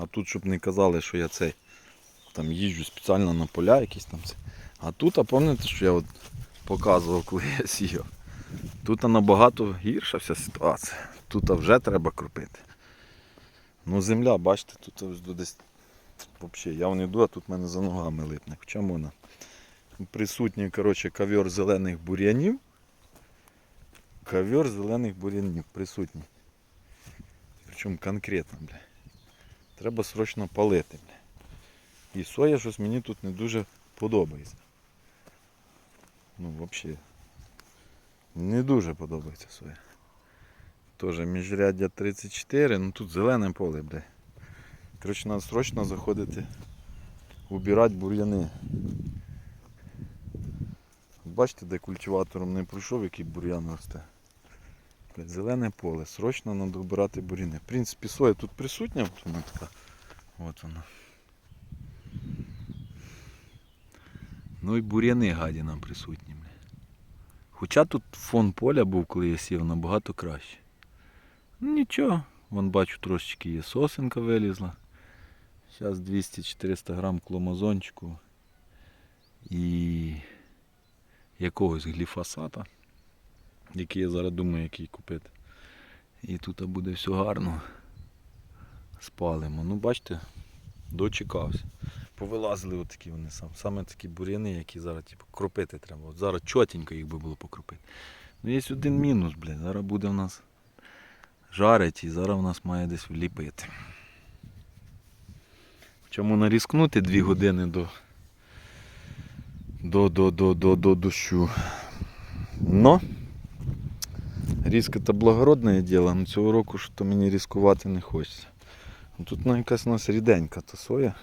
А тут, щоб не казали, що я цей там їжджу спеціально на поля якісь там. А тут, а пам'ятаєте, що я от показував, коли я сіяв. Тут набагато гірша вся ситуація. Тут вже треба кропити. Ну земля, бачите, тут десь взагалі я не йду, а тут в мене за ногами липне. Хоча вона присутній, коротше, ковер зелених бур'янів. Ковер зелених бур'янів присутній. Причому конкретно, бля. Треба срочно палити. І соя щось мені тут не дуже подобається. Ну, взагалі. Не дуже подобається соя. Тоже міжряддя 34, ну тут зелене поле, бля. Коротше, треба срочно заходити, убирати бур'яни. Бачите, де культиватором не пройшов, який бур'ян росте. Блядь, Зелене поле, срочно треба вбирати бур'яни. В принципі, соя тут присутня, от вона така. От вона. Ну і бур'яни гаді нам присутні. Хоча тут фон поля був, коли я сів, набагато краще. Ну нічого, вон бачу трошечки є сосенка вилізла. Зараз 200-400 грам кломазончику і якогось гліфосата, який я зараз думаю, який купити. І тут буде все гарно. Спалимо. Ну бачите, дочекався. Повилазили отакі вони сам. Саме такі бур'яни, які зараз типу, кропити треба. От зараз чотенько їх би було покропити. Ну є один мінус, блядь. Зараз буде в нас жарить і зараз в нас має десь вліпити. Чому нарізкнути дві години до, до, до, до, до, до дощу. Но різка то благородне діло, але цього року що то мені різкувати не хочеться. Ну, Тут ну, якась у нас ріденька та соя.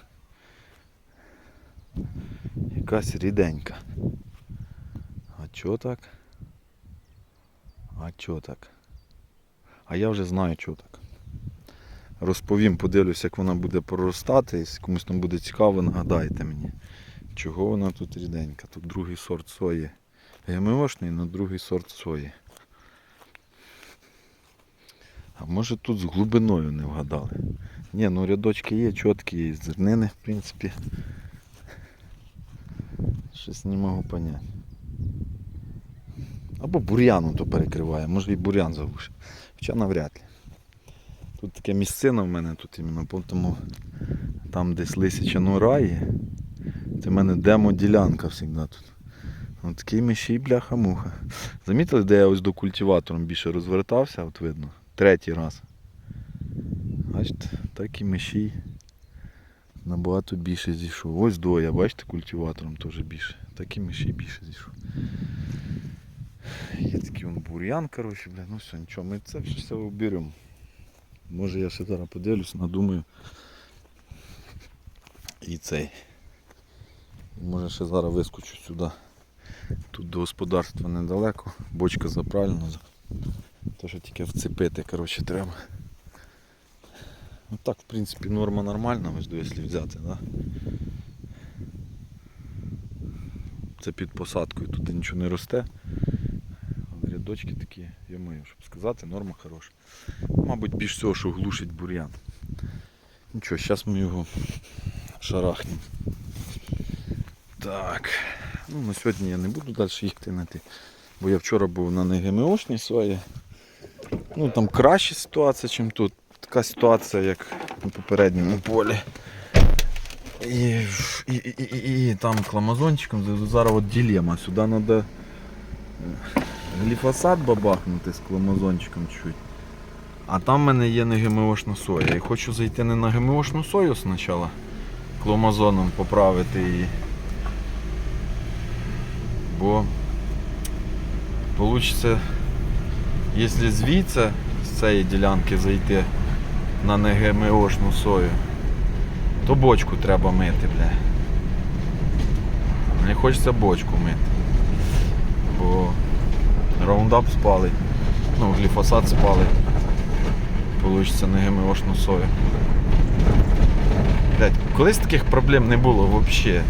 Якась ріденька. А чого так? А чого так? А я вже знаю, чого так. Розповім, подивлюсь, як вона буде проростати. Якщо комусь там буде цікаво, нагадайте мені, чого вона тут ріденька. Тут другий сорт сої. ГМОшний, але другий сорт сої. А може тут з глибиною не вгадали. Ні, ну рядочки є, чіткі є, зернини, в принципі. Щось не можу поняти. Або бур'яну то перекриває, може і бур'ян заглушить. Хоча навряд ли. Тут таке місцина в мене тут іменно, тому там десь лисяча нора є. Це в мене демо-ділянка завжди тут. Ось такий мишій бляха-муха. Замітили, де я ось до культиватором більше розвертався, от видно, третій раз. Бачите, так і мишій набагато більше зійшов. Ось двоє, бачите, культиватором теж більше. Так і мишій більше зійшов. Є такий вон бур'ян, коротше, бля, ну все, нічого, ми це все оберемо. Може я ще зараз подивлюсь, надумаю. І цей. Може ще зараз вискочу сюди. Тут до господарства недалеко, бочка заправлена. То що тільки вцепити, коротше, треба. Ну так, в принципі, норма нормальна, ось до, якщо взяти, да? Це під посадкою, тут нічого не росте. Рядочки такі, я маю, щоб сказати, норма хороша. Мабуть, більш всього, що глушить бур'ян. Нічого, зараз ми його шарахнемо. Так. Ну, на сьогодні я не буду далі їх тинати. Бо я вчора був на НГМОшній сої. Ну там краща ситуація, ніж тут. Така ситуація, як на попередньому полі. І, і, і, і, і там кламазончиком зараз от дилема. Сюди треба гліфосат бабахнути з кламазончиком чуть. А там в мене є не ГМОшна соя. Я хочу зайти не на ГМОшну сою спочатку, кломазоном поправити її. Бо Получиться, якщо звідси з цієї ділянки зайти на НГМОшну сою, то бочку треба мити, бля. Мені хочеться бочку мити. Бо раундап спалить, ну гліфосат спалить. Получиться на сою. Блядь, колись таких проблем не було взагалі.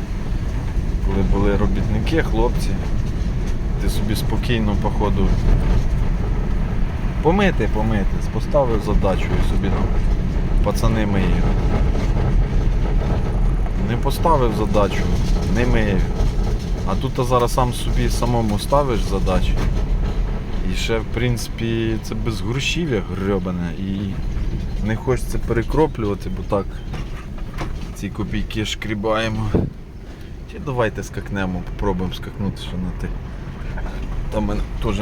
Коли були робітники, хлопці ти собі спокійно по ходу помити, помити, поставив задачу собі пацани миють. Не поставив задачу, не мию. А тут а зараз сам собі самому ставиш задачі. І ще, в принципі, це без грошів'я гребане. І не хочеться перекроплювати, бо так ці копійки шкрібаємо. Чи давайте скакнемо, попробуємо скакнути ще на те. Там мене теж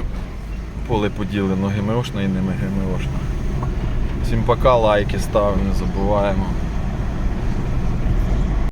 поле поділено ГМОшна і не ГМОшна. Всім пока, лайки ставимо, не забуваємо.